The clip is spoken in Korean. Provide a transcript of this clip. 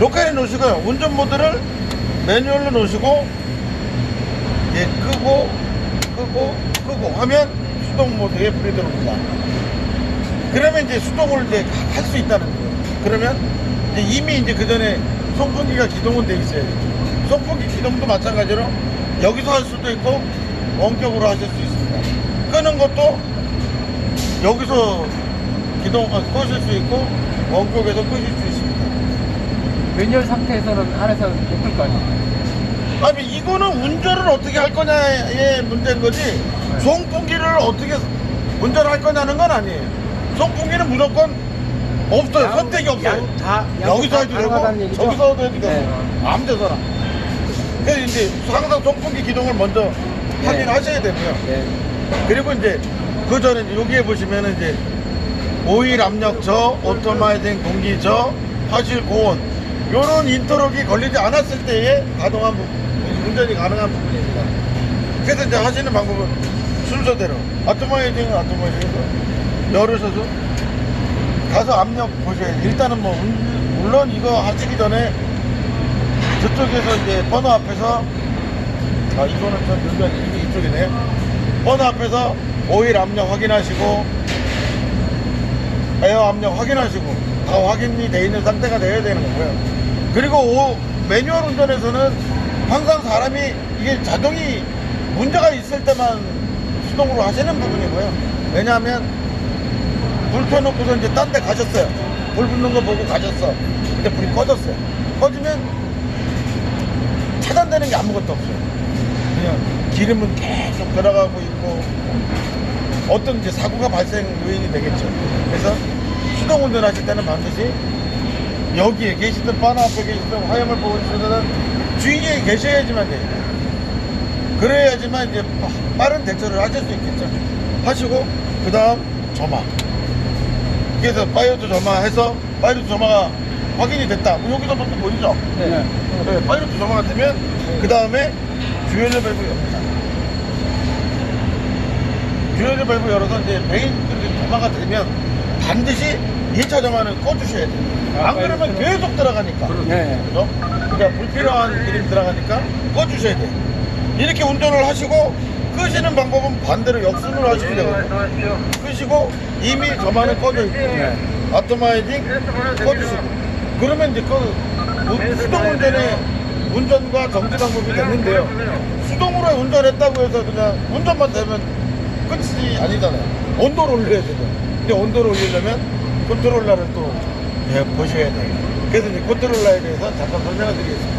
로컬에 놓으시고요. 운전 모드를 매뉴얼로 놓으시고 예, 끄고 끄고 끄고 하면 수동 모드에 불이 들어옵니다. 그러면 이제 수동을 이제 할 수 있다는 거예요. 그러면 이제 이미 이제 그 전에 송풍기가 기동은 돼 있어요. 송풍기 기동도 마찬가지로 여기서 할 수도 있고 원격으로 하실 수 있습니다. 끄는 것도 여기서 기동 아, 끄실 수 있고 원격에서 끄실 수 있습니다. 매뉴얼 상태에서는 안에서 못끌거 아니에요? 아니 이거는 운전을 어떻게 할 거냐의 문제인 거지 송풍기를 어떻게 운전할 거냐는 건 아니에요. 송풍기는 무조건 없어요. 양- 선택이 없어요. 양- 다- 여기서 해도 다 되고? 저기서 해도 되고 네. 아무 데서나. 그래서 이제 항상 송풍기 기동을 먼저 네. 확인하셔야 되고요. 예. 그리고 이제 그 전에 여기에 보시면은 이제 오일 압력 저, 오토마이징 공기 저, 화실 고온 요런 인터럭이 걸리지 않았을 때에 가동한 부분, 운전이 가능한 부분입니다. 그래서 이제 하시는 방법은 순서대로 아토마이징은 아토마이징에서 열으셔서 가서 압력 보셔야 돼요. 일단은 뭐 운- 물론 이거 하시기 전에 저쪽에서 이제 번호 앞에서 아 이거는 전 연결 이게 이쪽이네 번호 앞에서 오일 압력 확인하시고 에어 압력 확인하시고 다 확인이 돼 있는 상태가 돼야 되는 거고요 그리고 오- 매뉴얼 운전에서는 항상 사람이 이게 자동이 문제가 있을 때만 수동으로 하시는 부분이고요 왜냐하면 불 켜놓고서 이제 딴 데 가셨어요 불 붙는 거 보고 가셨어 근데 불이 꺼졌어요 꺼지면 차단되는 게 아무것도 없어요. 그냥 기름은 계속 들어가고 있고 어떤 이제 사고가 발생 요인이 되겠죠. 그래서 수동 운전하실 때는 반드시 여기에 계시든 바나 앞에 계시든 화염을 보고 있으든 주위에 계셔야지만 돼요. 그래야지만 이제 빠른 대처를 하실 수 있겠죠. 하시고 그 다음 점화. 그래서 파이어트 점화해서 파이어트 점화가 확인이 됐다. 뭐 여기서부터 보이죠? 네. 네, 파이로트 점화가 되면 그 다음에 듀얼 밸브 엽니다. 듀얼 밸브 열어서 이제 베인들이 점화가 되면 반드시 2차 점화는 꺼주셔야 돼요. 아, 안 그러면? 계속 들어가니까. 네. 그죠? 그러니까 불필요한 기름이 들어가니까 꺼주셔야 돼요. 이렇게 운전을 하시고 끄시는 방법은 반대로 역순으로 하시면 되거든요. 끄시고 이미 점화는 꺼져 있고 네. 아토마이징 꺼주시고 그러면 이제 그 우- 수동 운전의 운전과 정지 방법이 됐는데요 수동으로 운전했다고 해서 그냥 운전만 되면 끝이 아니잖아요 온도를 올려야 되죠 근데 온도를 올리려면 컨트롤러를 또 예, 보셔야 돼요. 그래서 이제 컨트롤러에 대해서 잠깐 설명을 드리겠습니다